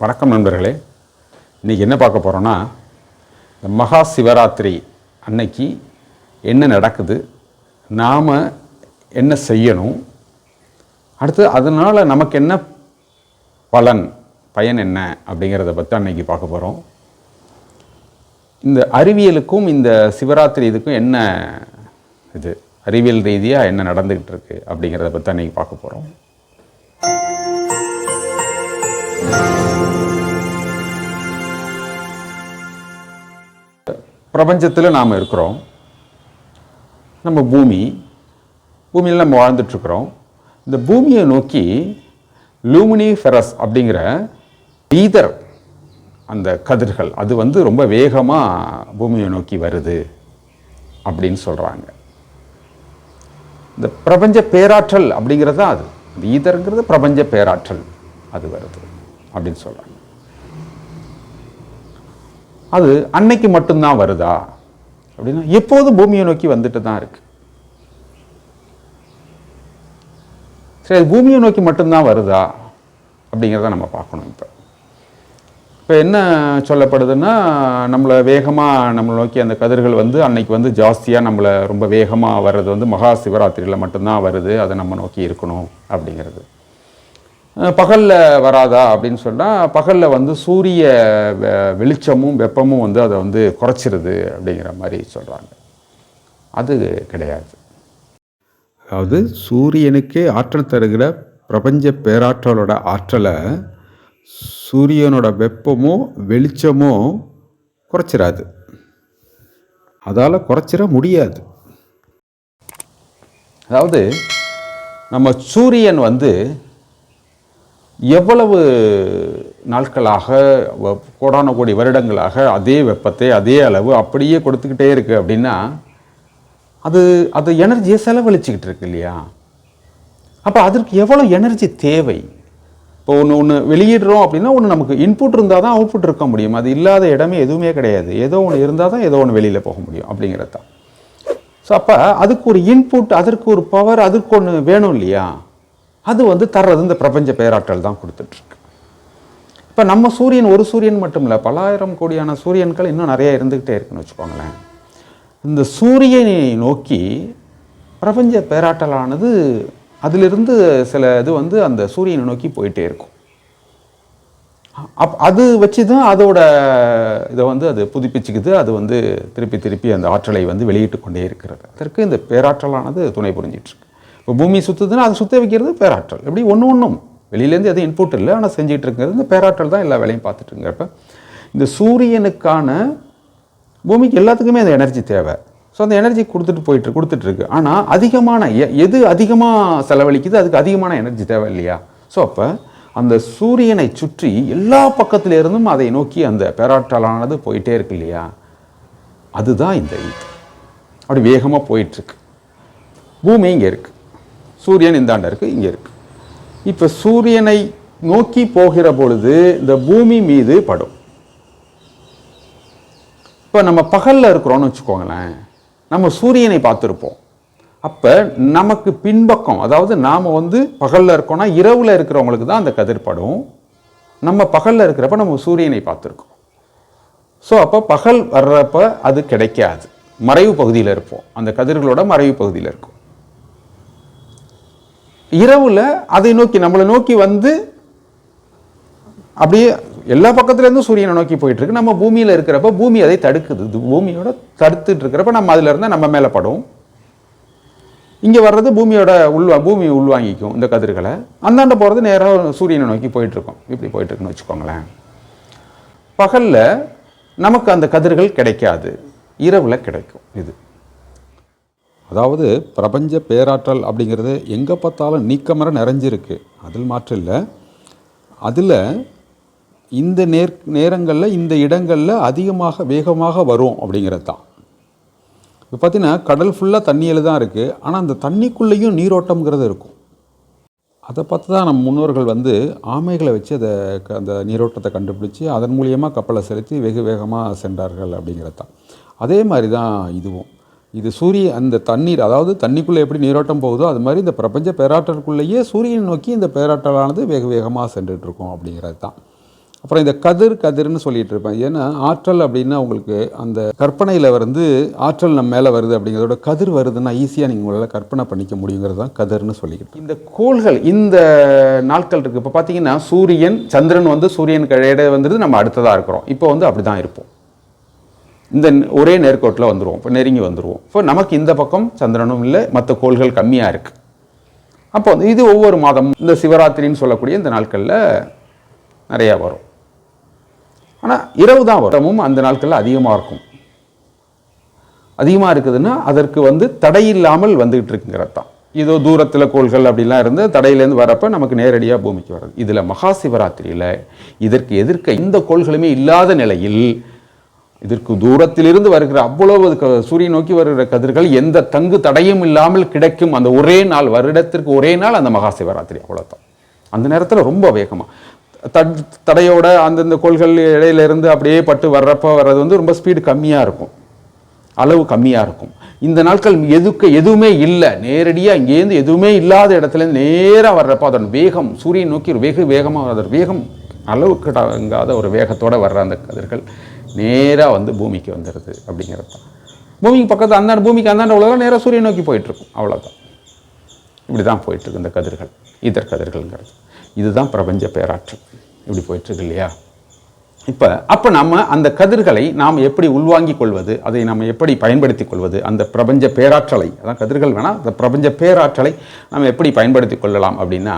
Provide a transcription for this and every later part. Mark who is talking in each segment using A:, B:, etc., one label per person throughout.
A: வணக்கம் நண்பர்களே. இன்றைக்கி என்ன பார்க்க போகிறோன்னா இந்த மகா சிவராத்திரி அன்னைக்கு என்ன நடக்குது நாம் என்ன செய்யணும் அடுத்து அதனால் நமக்கு என்ன பலன் பயன் என்ன அப்படிங்கிறத பற்றி அன்னைக்கு பார்க்க போகிறோம் இந்த அறிவியலுக்கும் இந்த சிவராத்திரி இதுக்கும் என்ன இது அறிவியல் ரீதியாக என்ன நடந்துக்கிட்டு இருக்கு அப்படிங்கிறத பற்றி அன்னைக்கு பார்க்க போகிறோம் பிரபஞ்சத்தில் நாம் இருக்கிறோம். நம்ம பூமி பூமியில் நம்ம வாழ்ந்துட்டுருக்குறோம். இந்த பூமியை நோக்கி லூமினி ஃபெரஸ் அப்படிங்கிற ஈதர் அந்த கதிர்கள் அது வந்து ரொம்ப வேகமாக பூமியை நோக்கி வருது அப்படின்னு சொல்கிறாங்க இந்த பிரபஞ்ச பேராற்றல் அப்படிங்கிறது தான் அது? இந்த ஈதருங்கிறது பிரபஞ்ச பேராற்றல் அது வருது அப்படின்னு சொல்கிறாங்க அது அன்னைக்கு மட்டும்தான் வருதா? அப்படின்னா எப்போதும் பூமியை நோக்கி வந்துட்டு தான் இருக்கு. சரி அது பூமியை நோக்கி மட்டும்தான் வருதா? அப்படிங்கிறத நம்ம பார்க்கணும் இப்போ. இப்போ என்ன சொல்லப்படுதுன்னா நம்மளை வேகமாக நம்மளை நோக்கி அந்த கதிர்கள் வந்து அன்னைக்கு வந்து ஜாஸ்தியாக நம்மளை ரொம்ப வேகமாக வர்றது வந்து மகா சிவராத்திரியில் மட்டும்தான் வருது அதை நம்ம நோக்கி இருக்கணும் அப்படிங்கிறது. பகலில் வராதா அப்படின்னு சொன்னால் பகலில் வந்து சூரிய வெ- வெளிச்சமும் வெப்பமும் வந்து அதை வந்து குறைச்சிருது அப்படிங்கிற மாதிரி சொல்கிறாங்க அது கிடையாது. அதாவது சூரியனுக்கே ஆற்றல் தருகிற பிரபஞ்ச பேராற்றலோட ஆற்றலை சூரியனோட வெப்பமோ வெளிச்சமோ குறைச்சிராது. அதால் குறைச்சிட முடியாது. அதாவது நம்ம சூரியன் வந்து எவ்வளவு நாட்களாக வ- கோடான கோடி வருடங்களாக அதே வெப்பத்தை அதே அளவு அப்படியே கொடுத்துக்கிட்டே இருக்குது அப்படின்னா அது அது எனர்ஜியை செலவழிச்சிக்கிட்டு இருக்கு இல்லையா? அப்போ அதற்கு எவ்வளோ எனர்ஜி தேவை? இப்போ ஒன்று ஒன்று வெளியிடுறோம் அப்படின்னா ஒன்று நமக்கு இன்புட் இருந்தால் தான் அவுட்புட் இருக்க முடியும். அது இல்லாத இடமே எதுவுமே கிடையாது. ஏதோ ஒன்று இருந்தால் தான் ஏதோ ஒன்று வெளியில் போக முடியும் அப்படிங்கிறது தான் ஸோ அப்போ அதுக்கு ஒரு இன்புட் அதற்கு ஒரு பவர் அதுக்கு ஒன்று வேணும் இல்லையா? அது வந்து தர்றது இந்த பிரபஞ்ச பேராற்றல் தான் கொடுத்துட்ருக்கு. இப்போ நம்ம சூரியன் ஒரு சூரியன் மட்டும் இல்லை பலாயிரம் கோடியான சூரியன்கள் இன்னும் நிறைய இருந்துக்கிட்டே இருக்குன்னு வச்சுக்கோங்களேன். இந்த சூரியனை நோக்கி பிரபஞ்ச பேராற்றலானது அதிலிருந்து சில இது வந்து அந்த சூரியனை நோக்கி போயிட்டே இருக்கும். அப் அது வச்சு தான் அதோட இதை வந்து அது புதுப்பிச்சுக்குது அது வந்து திருப்பி திருப்பி அந்த ஆற்றலை வந்து வெளியிட்டு கொண்டே இருக்கிறது. அதற்கு இந்த பேராற்றலானது துணை புரிஞ்சிட்ருக்கு. இப்போ பூமி சுற்றுதுன்னா அது சுற்ற வைக்கிறது பேராற்றல். எப்படி? ஒன்று ஒன்றும் வெளியிலேருந்து எதுவும் இன்புட் இல்லை. ஆனால் செஞ்சுட்டு இருக்கிறது இந்த பேராற்றல் தான் எல்லா வேலையும் பார்த்துட்டு இப்போ இந்த சூரியனுக்கான பூமிக்கு எல்லாத்துக்குமே அந்த எனர்ஜி தேவை. ஸோ அந்த எனர்ஜி கொடுத்துட்டு போயிட்டு கொடுத்துட்டு இருக்கு. ஆனால் அதிகமான எ- எது அதிகமாக செலவழிக்குது அதுக்கு அதிகமான எனர்ஜி தேவை இல்லையா? ஸோ அப்போ அந்த சூரியனை சுற்றி எல்லா பக்கத்துல இருந்தும் அதை நோக்கி அந்த பேராற்றலானது போயிட்டே இருக்கு இல்லையா? அதுதான் இந்த இது. அப்படி வேகமாக போயிட்டுருக்கு பூமி இங்கே இருக்குது சூரியன் இந்தாண்ட இருக்குது இங்கே இருக்கு. இப்போ சூரியனை நோக்கி போகிற பொழுது இந்த பூமி மீது படும். இப்போ நம்ம பகலில் இருக்கிறோம்னு வச்சுக்கோங்களேன் நம்ம சூரியனை பார்த்துருப்போம். அப்போ நமக்கு பின்பக்கம் அதாவது நாம் வந்து பகலில் இருக்கோம்னா இரவில் இருக்கிறவங்களுக்கு தான் அந்த கதிர் படும். நம்ம பகலில் இருக்கிறப்ப நம்ம சூரியனை பார்த்துருக்கோம். ஸோ அப்போ பகல் வர்றப்ப அது கிடைக்காது. மறைவு பகுதியில் இருப்போம். அந்த கதிர்களோட மறைவு பகுதியில் இருக்கும். இரவில் அதை நோக்கி நம்மளை நோக்கி வந்து அப்படியே எல்லா பக்கத்துலேருந்தும் சூரியனை நோக்கி போயிட்டு இருக்கு நம்ம பூமியில் இருக்கிறப்ப பூமி அதை தடுக்குது. இது பூமியோட தடுத்துட்டு இருக்கிறப்ப நம்ம அதில் இருந்தால் நம்ம மேலே படும். இங்கே வர்றது பூமியோட உள்வா பூமி உள்வாங்கிக்கும் இந்த கதிர்களை. அந்தாண்ட போகிறது நேராக சூரியனை நோக்கி போயிட்டுருக்கோம். இப்படி போயிட்டு இருக்குன்னு வச்சுக்கோங்களேன். பகலில் நமக்கு அந்த கதிர்கள் கிடைக்காது. இரவில் கிடைக்கும் இது. அதாவது பிரபஞ்ச பேராற்றல் அப்படிங்கிறது எங்கே பார்த்தாலும் நீக்கமர நிறைஞ்சிருக்கு. அதில் மாற்றம் இல்லை. அதில் இந்த நேர் நேரங்களில் இந்த இடங்களில் அதிகமாக வேகமாக வரும் அப்படிங்கிறது தான். இப்போ பார்த்தீங்கன்னா கடல் ஃபுல்லாக தண்ணியில் தான் இருக்குது ஆனால் அந்த தண்ணிக்குள்ளேயும் நீரோட்டம்ங்கிறது இருக்கும். அதை பார்த்து தான் நம்ம முன்னோர்கள் வந்து ஆமைகளை வச்சு அதை க- அந்த நீரோட்டத்தை கண்டுபிடிச்சி அதன் மூலியமாக கப்பலை செலுத்தி வெகு வேகமாக சென்றார்கள் அப்படிங்கிறது தான். அதே மாதிரி தான் இதுவும். இது சூரிய அந்த தண்ணீர் அதாவது தண்ணிக்குள்ளே எப்படி நீரோட்டம் போகுதோ அது மாதிரி இந்த பிரபஞ்ச பேராற்றலுக்குள்ளேயே சூரியனை நோக்கி இந்த பேராற்றலானது வேக வேகமாக சென்றுட்டு இருக்கும் அப்படிங்கிறது தான். அப்புறம் இந்த கதிர் கதிர்னு சொல்லிட்டு இருப்பேன். ஏன்னா ஆற்றல் அப்படின்னா உங்களுக்கு அந்த கற்பனையில் வந்து ஆற்றல் நம்ம மேலே வருது அப்படிங்கிறதோட கதிர் வருதுன்னா ஈஸியாக நீங்கள் உங்களால் கற்பனை பண்ணிக்க முடியுங்கிறது தான் கதிர்னு சொல்லிக்கிட்டு. இந்த கோள்கள் இந்த நாட்கள் இருக்குது இப்போ பார்த்தீங்கன்னா சூரியன் சந்திரன் வந்து சூரியன் கழையிட வந்துடுது நம்ம அடுத்ததாக இருக்கிறோம். இப்போ வந்து அப்படி தான் இருப்போம். இந்த ஒரே நேர்கோட்டில் வந்துடுவோம் இப்போ நெருங்கி வந்துடுவோம் இப்போ நமக்கு இந்த பக்கம் சந்திரனும் இல்லை மற்ற கோள்கள் கம்மியாக இருக்குது அப்போ வந்து இது ஒவ்வொரு மாதம் இந்த சிவராத்திரின்னு சொல்லக்கூடிய இந்த நாட்களில் நிறையா வரும். ஆனால் இரவு தான் வரமும் அந்த நாட்களில் அதிகமாக இருக்கும். அதிகமாக இருக்குதுன்னா அதற்கு வந்து தடையில்லாமல் வந்துக்கிட்டு இருக்குங்கிறது தான். ஏதோ தூரத்தில் கோள்கள் அப்படிலாம் இருந்து தடையிலேருந்து வரப்போ நமக்கு நேரடியாக பூமிக்கு வர்றது. இதில் மகா சிவராத்திரியில் இதற்கு எதிர்க்க இந்த கோள்களுமே இல்லாத நிலையில் இதற்கு தூரத்திலிருந்து வருகிற அவ்வளவு க- சூரியன் நோக்கி வருகிற கதிர்கள் எந்த தங்கு தடையும் இல்லாமல் கிடைக்கும். அந்த ஒரே நாள் வருடத்திற்கு ஒரே நாள் அந்த மகா சிவராத்திரி அவ்வளோதான் அந்த நேரத்தில் ரொம்ப வேகமாக தட் தடையோட அந்தந்த கோள்கள் இடையில இருந்து அப்படியே பட்டு வர்றப்போ வர்றது வந்து ரொம்ப ஸ்பீடு கம்மியாக இருக்கும். அளவு கம்மியாக இருக்கும். இந்த நாட்கள் எதுக்கு எதுவுமே இல்லை. நேரடியாக இங்கேருந்து எதுவுமே இல்லாத இடத்துலேருந்து நேராக வர்றப்போ அதன் வேகம் சூரியன் நோக்கி ஒரு வேக வேகமாக அதன் வேகம் அளவுக்கு அடங்காத ஒரு வேகத்தோடு வர்ற அந்த கதிர்கள். நேராக வந்து பூமிக்கு வந்துடுது அப்படிங்கிறது தான். பூமிக்கு பக்கத்து அந்தாண்ட பூமிக்கு அந்தாண்ட உலகம் நேராக சூரியன் நோக்கி போயிட்டுருக்கும். அவ்வளோதான் இப்படி தான் போயிட்டுருக்கு இந்த கதிர்கள் இதர் கதிர்கள்ங்கிறது. இதுதான் பிரபஞ்ச பேராற்றல். இப்படி போயிட்டுருக்கு இல்லையா? இப்போ அப்போ நம்ம அந்த கதிர்களை நாம் எப்படி உள்வாங்கிக் கொள்வது அதை நம்ம எப்படி பயன்படுத்தி கொள்வது அந்த பிரபஞ்ச பேராற்றலை அதான் கதிர்கள் வேணால் அந்த பிரபஞ்ச பேராற்றலை நம்ம எப்படி பயன்படுத்திக் கொள்ளலாம் அப்படின்னா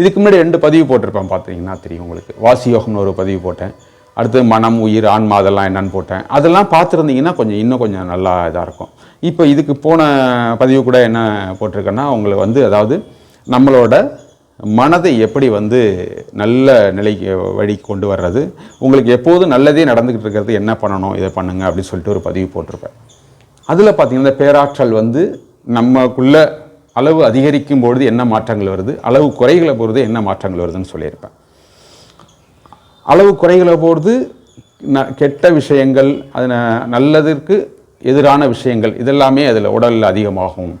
A: இதுக்கு முன்னாடி ரெண்டு பதிவு போட்டிருப்பேன் பார்த்தீங்கன்னா தெரியும் உங்களுக்கு. வாசியோகம்னு ஒரு பதிவு போட்டேன். அடுத்து மனம் உயிர் ஆன்மா அதெல்லாம் என்னன்னு போட்டேன். அதெல்லாம் பார்த்துருந்தீங்கன்னா கொஞ்சம் இன்னும் கொஞ்சம் நல்லா இதாக இருக்கும். இப்போ இதுக்கு போன பதிவு கூட என்ன போட்டிருக்கேன்னா உங்களுக்கு வந்து அதாவது நம்மளோட மனதை எப்படி வந்து நல்ல நிலைக்கு வழி கொண்டு வர்றது உங்களுக்கு எப்போதும் நல்லதே நடந்துக்கிட்டு இருக்கிறது என்ன பண்ணணும் இதை பண்ணுங்க அப்படின்னு சொல்லிட்டு ஒரு பதிவு போட்டிருப்பேன். அதில் பார்த்தீங்கன்னா பேராற்றல் வந்து நமக்குள்ள அளவு அதிகரிக்கும் பொழுது என்ன மாற்றங்கள் வருது அளவு குறைகளை பொழுது என்ன மாற்றங்கள் வருதுன்னு சொல்லியிருப்பேன். அளவு குறைகளை போது ந கெட்ட விஷயங்கள் அது நல்லதற்கு எதிரான விஷயங்கள் இதெல்லாமே அதில் உடலில் அதிகமாகும்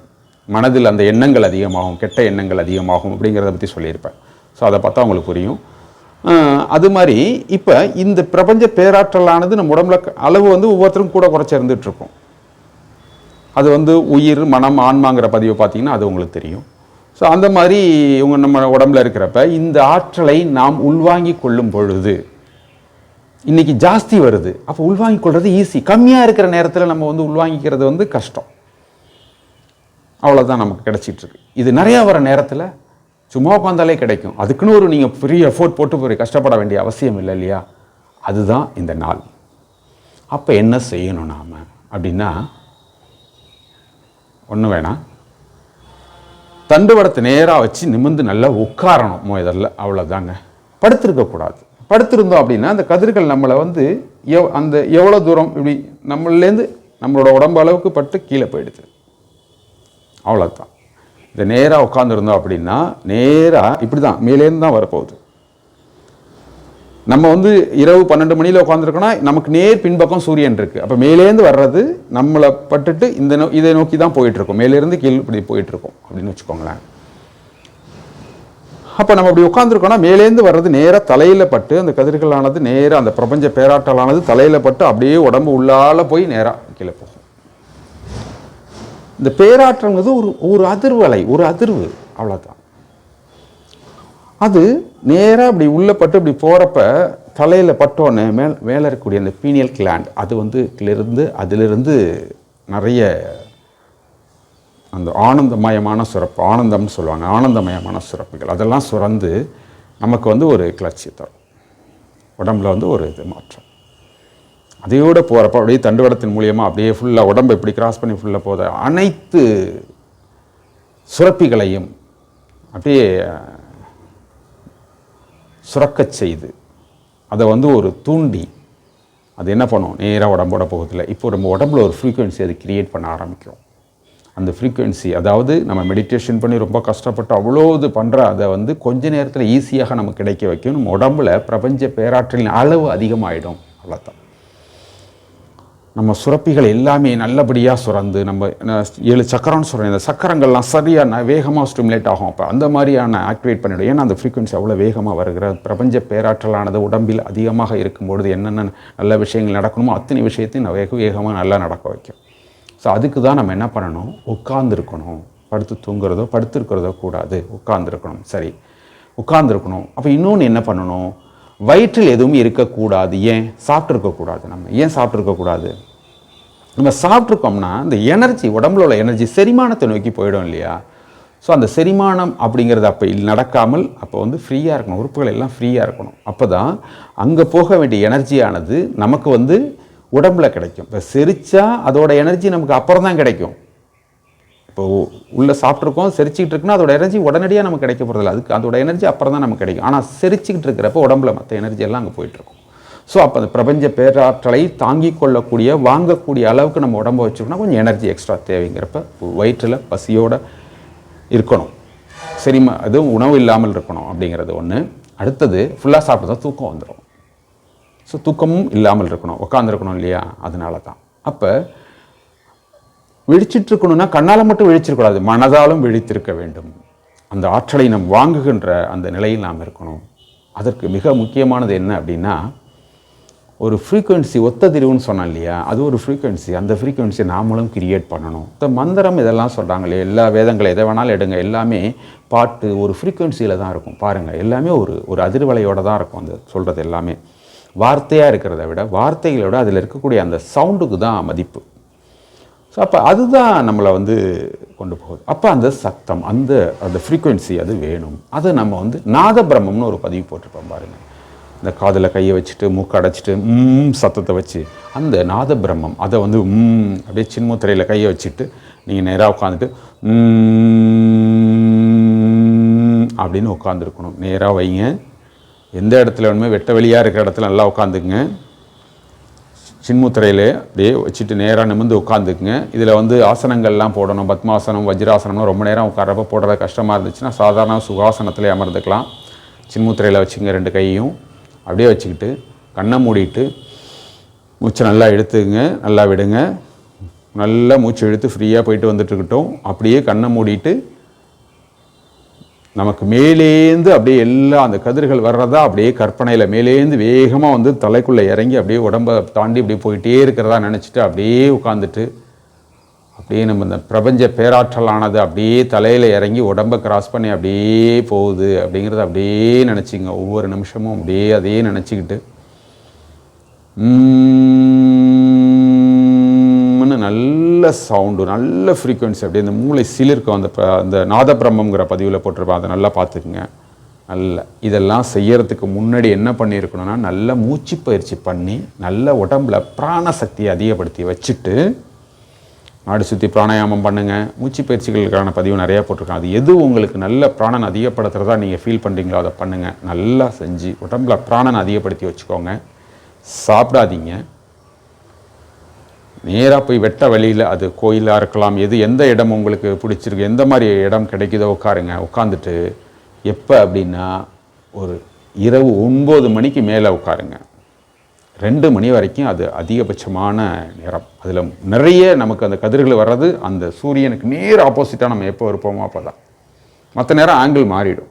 A: மனதில் அந்த எண்ணங்கள் அதிகமாகும் கெட்ட எண்ணங்கள் அதிகமாகும் அப்படிங்கிறத பற்றி சொல்லியிருப்பேன். ஸோ அதை பார்த்தா உங்களுக்கு புரியும். அது மாதிரி இப்போ இந்த பிரபஞ்ச பேராற்றலானது நம்ம உடம்புல அளவு வந்து ஒவ்வொருத்தரும் கூட குறைச்சி இருந்துட்டு இருக்கும். அது வந்து உயிர் மனம் ஆன்மாங்கிற பதிவை பார்த்தீங்கன்னா அது உங்களுக்கு தெரியும். ஸோ அந்த மாதிரி இவங்க நம்ம உடம்புல இருக்கிறப்ப இந்த ஆற்றலை நாம் உள்வாங்கி கொள்ளும் பொழுது இன்றைக்கி ஜாஸ்தி வருது. அப்போ உள்வாங்கி கொள்வது ஈஸி கம்மியாக இருக்கிற நேரத்தில் நம்ம வந்து உள்வாங்கிக்கிறது வந்து கஷ்டம். அவ்வளோதான் நமக்கு கிடச்சிட்ருக்கு. இது நிறையா வர நேரத்தில் சும்மா உட்காந்தாலே கிடைக்கும். அதுக்குன்னு ஒரு நீங்கள் ஃப்ரீ எஃபோர்ட் போட்டு போய் கஷ்டப்பட வேண்டிய அவசியம் இல்லை இல்லையா? அதுதான் இந்த நாள். அப்போ என்ன செய்யணும் நாம்? அப்படின்னா ஒன்றும் வேணாம். தண்டுவடத்தை நேராக வச்சு நிமிர்ந்து நல்லா உட்காரணும் முதல்ல அவ்வளோதாங்க படுத்திருக்கக்கூடாது படுத்திருந்தோம் அப்படின்னா அந்த கதிர்கள் நம்மளை வந்து எவ் அந்த எவ்வளோ தூரம் இப்படி நம்மளேருந்து நம்மளோட உடம்பு அளவுக்கு பட்டு கீழே போயிடுது. அவ்வளோதான் இந்த நேராக உட்காந்துருந்தோம் அப்படின்னா நேராக இப்படி தான் மேலேருந்து தான் வரப்போகுது. நம்ம வந்து இரவு பன்னெண்டு மணியில் உட்காந்துருக்கோன்னா நமக்கு நேர் பின்பக்கம் சூரியன் இருக்குது அப்போ மேலேருந்து வர்றது நம்மளை பட்டுட்டு இந்த நோ இதை நோக்கி தான் போயிட்டுருக்கோம். மேலேருந்து கீழ் இப்படி போயிட்டுருக்கோம் அப்படின்னு வச்சுக்கோங்களேன். அப்போ நம்ம அப்படி உட்காந்துருக்கோம்னா மேலேருந்து வர்றது நேராக தலையில் பட்டு அந்த கதிர்களானது நேராக அந்த பிரபஞ்ச பேராற்றலானது தலையில் பட்டு அப்படியே உடம்பு உள்ளால போய் நேராக கீழே போகும். இந்த பேராற்றல்ங்கிறது ஒரு ஒரு அதிர்வலை ஒரு அதிர்வு. அவ்வளோதான் அது நேராக அப்படி உள்ள பட்டு இப்படி போகிறப்ப தலையில் பட்டோன்னே மேல் மேலே இருக்கக்கூடிய அந்த பீனியல் கிளாண்ட் அது வந்து இருந்து அதிலிருந்து நிறைய அந்த ஆனந்தமயமான சுரப்பு ஆனந்தம்னு சொல்லுவாங்க ஆனந்தமயமான சுரப்புகள். அதெல்லாம் சுரந்து நமக்கு வந்து ஒரு கிளர்ச்சி தரும். உடம்புல வந்து ஒரு இது மாற்றம். அதையோடு போகிறப்ப அப்படியே தண்டுவடத்தின் மூலியமாக அப்படியே ஃபுல்லாக உடம்பை இப்படி கிராஸ் பண்ணி ஃபுல்லாக போத அனைத்து சுரப்பிகளையும் அப்படியே சுரக்கச் செய்து அதை வந்து ஒரு தூண்டி அது என்ன பண்ணும்? நேராக உடம்போட போகிறதுல. இப்போ நம்ம உடம்புல ஒரு ஃப்ரீக்குவென்சி அது கிரியேட் பண்ண ஆரம்பிக்கும் அந்த ஃப்ரீக்குவென்சி அதாவது நம்ம மெடிடேஷன் பண்ணி ரொம்ப கஷ்டப்பட்டு அவ்வளோ இது பண்ணுற அதை வந்து கொஞ்ச நேரத்தில் ஈஸியாக நமக்கு கிடைக்க வைக்கும் நம்ம உடம்புல பிரபஞ்ச பேராற்றலின் அளவு அதிகமாகிடும் அவ்வளோதான் நம்ம சுரப்பிகள் எல்லாமே நல்லபடியாக சுரந்து நம்ம ஏழு சக்கரம்னு சொல்கிறேன் இந்த சக்கரங்கள்லாம் சரியாக வேகமாக ஸ்டிமுலேட் ஆகும். அப்போ அந்த மாதிரியான ஆக்டிவேட் பண்ணிவிடும் ஏன்னா அந்த ஃப்ரீக்வன்சி அவ்வளோ வேகமாக வருகிற பிரபஞ்ச பேராற்றலானது உடம்பில் அதிகமாக இருக்கும்பொழுது என்னென்ன நல்ல விஷயங்கள் நடக்கணுமோ அத்தனை விஷயத்தையும் நான் வேக வேகமாக நல்லா நடக்க வைக்கும். ஸோ அதுக்கு தான் நம்ம என்ன பண்ணணும்? உட்கார்ந்துருக்கணும். படுத்து தூங்குறதோ படுத்துருக்கிறதோ கூடாது. உட்கார்ந்துருக்கணும். சரி. உட்கார்ந்துருக்கணும். அப்போ இன்னொன்று என்ன பண்ணணும்? வயிற்றில் எதுவும் இருக்கக்கூடாது. ஏன்? சாப்பிட்ருக்கக்கூடாது நம்ம. ஏன் சாப்பிட்ருக்கக்கூடாது நம்ம சாப்பிட்ருக்கோம்னா இந்த எனர்ஜி உடம்புல உள்ள எனர்ஜி செரிமானத்தை நோக்கி போயிடும் இல்லையா? ஸோ அந்த செரிமானம் அப்படிங்கிறது அப்போ நடக்காமல் அப்போ வந்து ஃப்ரீயாக இருக்கணும். உறுப்புகள் எல்லாம் ஃப்ரீயாக இருக்கணும். அப்போ தான் அங்கே போக வேண்டிய எனர்ஜியானது நமக்கு வந்து உடம்புல கிடைக்கும். இப்போ செரிச்சா அதோட எனர்ஜி நமக்கு அப்புறம் தான் கிடைக்கும். இப்போ உள்ளே சாப்பிட்ருக்கோம் செரிச்சிக்கிட்டு இருக்குன்னா அதோட எனர்ஜி உடனடியாக நமக்கு கிடைக்க போகிறதில்ல அதுக்கு அதோட எனர்ஜி அப்புறம் தான் நமக்கு கிடைக்கும். ஆனால் செரிச்சிக்கிட்டு இருக்கிறப்ப உடம்புல மற்ற எனர்ஜி எல்லாம் அங்கே போயிட்டுருக்கும் ஸோ அப்போ அந்த பிரபஞ்ச பேராற்றலை தாங்கி கொள்ளக்கூடிய வாங்கக்கூடிய அளவுக்கு நம்ம உடம்ப வச்சுக்கணும் கொஞ்சம் எனர்ஜி எக்ஸ்ட்ரா தேவைங்கிறப்ப வயிற்றில் பசியோடு இருக்கணும். சரிம்மா அதுவும் உணவு இல்லாமல் இருக்கணும் அப்படிங்கிறது ஒன்று அடுத்தது ஃபுல்லாக சாப்பிட்டா தூக்கம் வந்துடும் ஸோ தூக்கமும் இல்லாமல் இருக்கணும். உட்காந்துருக்கணும் இல்லையா? அதனால தான் அப்போ விழிச்சிட்டு இருக்கணும்னா கண்ணால் மட்டும் விழிச்சிருக்கூடாது மனதாலும் விழித்திருக்க வேண்டும். அந்த ஆற்றலை நாம் வாங்குகின்ற அந்த நிலையில் நாம் இருக்கணும். அதற்கு மிக முக்கியமானது என்ன அப்படின்னா ஒரு ஃப்ரீக்குவென்சி ஒத்ததிர்வுன்னு சொன்னேன் இல்லையா? அது ஒரு ஃப்ரீக்குவென்சி அந்த ஃப்ரீக்குவென்சி நாமளும் கிரியேட் பண்ணணும். இந்த மந்திரம் இதெல்லாம் சொல்கிறாங்களே எல்லா வேதங்களை எதை வேணாலும் எடுங்க. எல்லாமே பாட்டு ஒரு ஃப்ரீக்குவென்சியில் தான் இருக்கும். பாருங்கள் எல்லாமே ஒரு ஒரு அதிர்வலையோடு தான் இருக்கும் அந்த சொல்கிறது எல்லாமே. வார்த்தையாக இருக்கிறத விட வார்த்தைகளை விட அதில் இருக்கக்கூடிய அந்த சவுண்டுக்கு தான் மதிப்பு. ஸோ அப்போ அதுதான் நம்மளை வந்து கொண்டு போகுது. அப்போ அந்த சத்தம் அந்த அந்த ஃப்ரீக்குவென்சி அது வேணும். அதை நம்ம வந்து நாத பிரம்மம்னு ஒரு பதிவு போட்டிருப்போம் பாருங்கள் இந்த காதில் கையை வச்சுட்டு மூக்கு அடைச்சிட்டு ம் சத்தத்தை வச்சு. அந்த நாத பிரம்மம் அதை வந்து ம் அப்படியே சின்முத்திரையில் கையை வச்சுட்டு நீங்கள் நேராக உட்காந்துட்டு அப்படின்னு உட்காந்துருக்கணும் நேராக வைங்க. எந்த இடத்துல வேணுமே வெட்ட வெளியாக இருக்கிற இடத்துல நல்லா உட்காந்துக்குங்க சின்முத்திரையிலே அப்படியே வச்சுட்டு நேராக நிமிர்ந்து உட்காந்துக்குங்க இதில் வந்து ஆசனங்கள்லாம் போடணும் பத்மாசனம் வஜ்ராசனம்லாம் ரொம்ப நேரம் உட்காரப்ப போடுறது கஷ்டமாக இருந்துச்சுன்னா சாதாரண சுகாசனத்திலே அமர்ந்துக்கலாம். சின்முத்திரையில் வச்சுங்க ரெண்டு கையும் அப்படியே வச்சுக்கிட்டு கண்ணை மூடிட்டு மூச்சை நல்லா எடுத்துங்க நல்லா விடுங்க. நல்லா மூச்சு இழுத்து ஃப்ரீயாக போயிட்டு வந்துட்டுருக்கட்டும் அப்படியே கண்ணை மூடிட்டு நமக்கு மேலேந்து அப்படியே எல்லாம் அந்த கதிர்கள் வர்றதா அப்படியே கற்பனையில் மேலேந்து வேகமாக வந்து தலைக்குள்ளே இறங்கி அப்படியே உடம்பை தாண்டி அப்படியே போயிட்டே இருக்கிறதா நினச்சிட்டு அப்படியே உட்காந்துட்டு அப்படியே நம்ம இந்த பிரபஞ்ச பேராற்றலானது அப்படியே தலையில் இறங்கி உடம்பை கிராஸ் பண்ணி அப்படியே போகுது அப்படிங்கிறத அப்படியே நினச்சிங்க. ஒவ்வொரு நிமிஷமும் அப்படியே அதையே நினச்சிக்கிட்டு. நல்ல சவுண்டு நல்ல ஃப்ரீக்குவென்சி அப்படி இந்த மூளை சிலிர்க்கும். அந்த அந்த நாதபிரம்மங்கிற பதிவில் போட்டிருப்பேன். அதை நல்லா பார்த்துக்குங்க. நல்ல இதெல்லாம் செய்யறதுக்கு முன்னாடி என்ன பண்ணியிருக்கணும்னா நல்ல மூச்சு பயிற்சி பண்ணி நல்ல உடம்புல பிராண சக்தியை அதிகப்படுத்தி வச்சுட்டு நாடு சுற்றி பிராணாயாமம் பண்ணுங்கள் மூச்சு பயிற்சிகளுக்கான பதிவு நிறையா போட்டிருக்கேன். அது எது உங்களுக்கு நல்ல பிராணன் அதிகப்படுத்துகிறதா நீங்கள் ஃபீல் பண்ணுறீங்களோ அதை பண்ணுங்கள் நல்லா செஞ்சு உடம்புல பிராணன் அதிகப்படுத்தி வச்சுக்கோங்க. சாப்பிடாதீங்க. நேராக போய் வெட்ட வழியில் அது கோயிலாக இருக்கலாம் எது எந்த இடம் உங்களுக்கு பிடிச்சிருக்கு எந்த மாதிரி இடம் கிடைக்குதோ உட்காருங்க உட்காந்துட்டு எப்போ அப்படின்னா ஒரு இரவு ஒன்பது மணிக்கு மேலே உட்காருங்க. ரெண்டு மணி வரைக்கும் அது அதிகபட்சமான நேரம். அதில் நிறைய நமக்கு அந்த கதிர்கள் வர்றது அந்த சூரியனுக்கு நேர் ஆப்போசிட்டாக நம்ம எப்போ இருப்போமோ அப்போ தான் மற்ற நேரம் ஆங்கிள் மாறிடும்.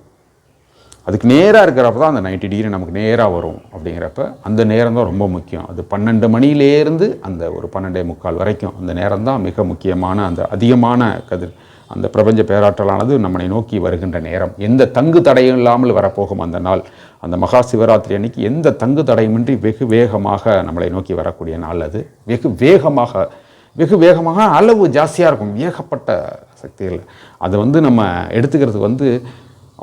A: அதுக்கு நேராக இருக்கிறப்ப தான் அந்த 90 டிகிரி நமக்கு நேராக வரும் அப்படிங்கிறப்ப அந்த நேரம் தான் ரொம்ப முக்கியம். அது பன்னெண்டு மணியிலேருந்து அந்த ஒரு பன்னெண்டே முக்கால் வரைக்கும் அந்த நேரம் தான் மிக முக்கியமான அந்த அதிகமான கதிர் அந்த பிரபஞ்ச பேராற்றலானது நம்மளை நோக்கி வருகின்ற நேரம். எந்த தங்கு தடையும் இல்லாமல் வரப்போகும் அந்த நாள். அந்த மகா சிவராத்திரி அன்னைக்கு எந்த தங்கு தடையுமின்றி வெகு வேகமாக நம்மளை நோக்கி வரக்கூடிய நாள் அது. வெகு வேகமாக வெகு வேகமாக அளவு ஜாஸ்தியாக இருக்கும். ஏகப்பட்ட சக்திகள். அதை வந்து நம்ம எடுத்துக்கிறதுக்கு வந்து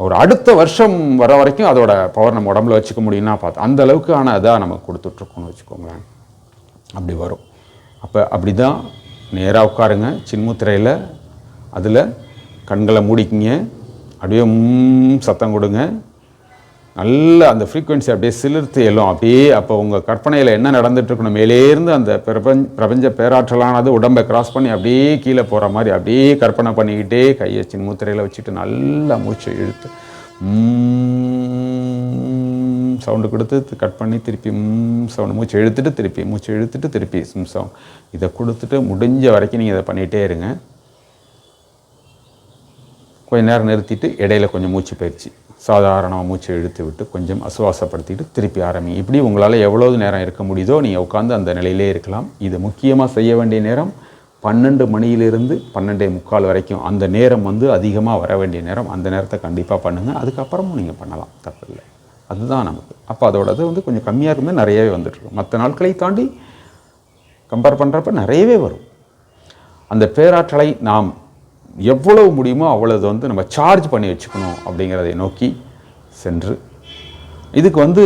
A: ஒரு அடுத்த வருஷம் வர வரைக்கும் அதோட பவர் நம்ம உடம்புல வச்சுக்க முடியும்னா பார்த்து அந்த அளவுக்கான இதாக நம்ம கொடுத்துட்ருக்கோம்னு வச்சுக்கோங்களேன். அப்படி வரும். அப்போ அப்படி தான் நேராக உட்காருங்க சின்முத்திரையில் அதில் கண்களை மூடிக்கிங்க அப்படியே சத்தம் கொடுங்க. நல்ல அந்த ஃப்ரீக்குவென்சி அப்படியே சிலிர்த்து எல்லாம் அப்படியே அப்போ உங்கள் கற்பனையில் என்ன நடந்துட்டு இருக்கணும் மேலேருந்து அந்த பிரபஞ்ச பிரபஞ்ச பேராற்றலானது உடம்பை கிராஸ் பண்ணி அப்படியே கீழே போகிற மாதிரி அப்படியே கற்பனை பண்ணிக்கிட்டே கையை சின்முத்திரையில் வச்சுட்டு நல்லா மூச்சை இழுத்து சவுண்டு கொடுத்து கட் பண்ணி திருப்பி சவுண்டு மூச்சு இழுத்துட்டு திருப்பி மூச்சு இழுத்துட்டு திருப்பி சிம் சவுண்ட் இதை கொடுத்துட்டு முடிஞ்ச வரைக்கும் நீங்கள் இதை பண்ணிகிட்டே இருங்க. கொஞ்ச நேரம் நிறுத்திட்டு இடையில கொஞ்சம் மூச்சு பயிற்சி. சாதாரணமாக மூச்சு இழுத்து விட்டு கொஞ்சம் அசுவாசப்படுத்திட்டு திருப்பி ஆரம்பி. இப்படி உங்களால் எவ்வளவு நேரம் இருக்க முடியுதோ நீங்கள் உட்காந்து அந்த நிலையிலே இருக்கலாம். இது முக்கியமாக செய்ய வேண்டிய நேரம். பன்னெண்டு மணியிலிருந்து பன்னெண்டே முக்கால் வரைக்கும் அந்த நேரம் வந்து அதிகமாக வர வேண்டிய நேரம். அந்த நேரத்தை கண்டிப்பாக பண்ணுங்கள் அதுக்கப்புறமும் நீங்கள் பண்ணலாம். தப்பில்லை. அதுதான் நமக்கு. அப்போ அதோடது வந்து கொஞ்சம் கம்மியாக இருக்குமே நிறையவே வந்துட்டுருக்கும் மற்ற நாட்களை தாண்டி கம்பேர் பண்ணுறப்ப நிறையவே வரும். அந்த பேராற்றலை நாம் எவ்வளவு முடியுமோ அவ்வளோது வந்து நம்ம சார்ஜ் பண்ணி வச்சுக்கணும் அப்படிங்கிறதை நோக்கி சென்று. இதுக்கு வந்து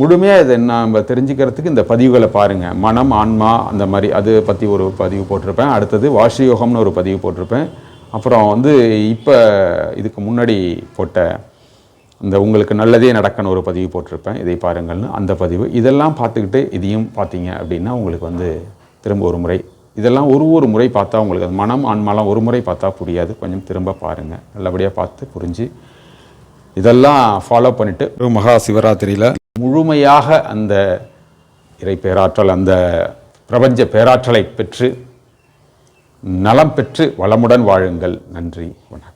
A: முழுமையாக இதை நம்ம தெரிஞ்சுக்கிறதுக்கு இந்த பதிவுகளை பாருங்கள் மனம் ஆன்மா அந்த மாதிரி அது பற்றி ஒரு பதிவு போட்டிருப்பேன். அடுத்தது வாஷி யோகம்னு ஒரு பதிவு போட்டிருப்பேன். அப்புறம் வந்து இப்போ இதுக்கு முன்னாடி போட்ட இந்த உங்களுக்கு நல்லதே நடக்கணும் ஒரு பதிவு போட்டிருப்பேன். இதை பாருங்கள்னு அந்த பதிவு. இதெல்லாம் பார்த்துக்கிட்டு இதையும் பார்த்தீங்க அப்படின்னா உங்களுக்கு வந்து திரும்ப ஒரு முறை இதெல்லாம் ஒரு ஒரு முறை பார்த்தா உங்களுக்கு அது மனம் ஆன்மாலாம் ஒரு முறை பார்த்தா புரியாது. கொஞ்சம் திரும்ப பாருங்கள் நல்லபடியாக பார்த்து புரிஞ்சு இதெல்லாம் ஃபாலோ பண்ணிவிட்டு மகா சிவராத்திரியில் முழுமையாக அந்த இறை பேராற்றல் அந்த பிரபஞ்ச பேராற்றலை பெற்று நலம் பெற்று வளமுடன் வாழுங்கள். நன்றி. வணக்கம்.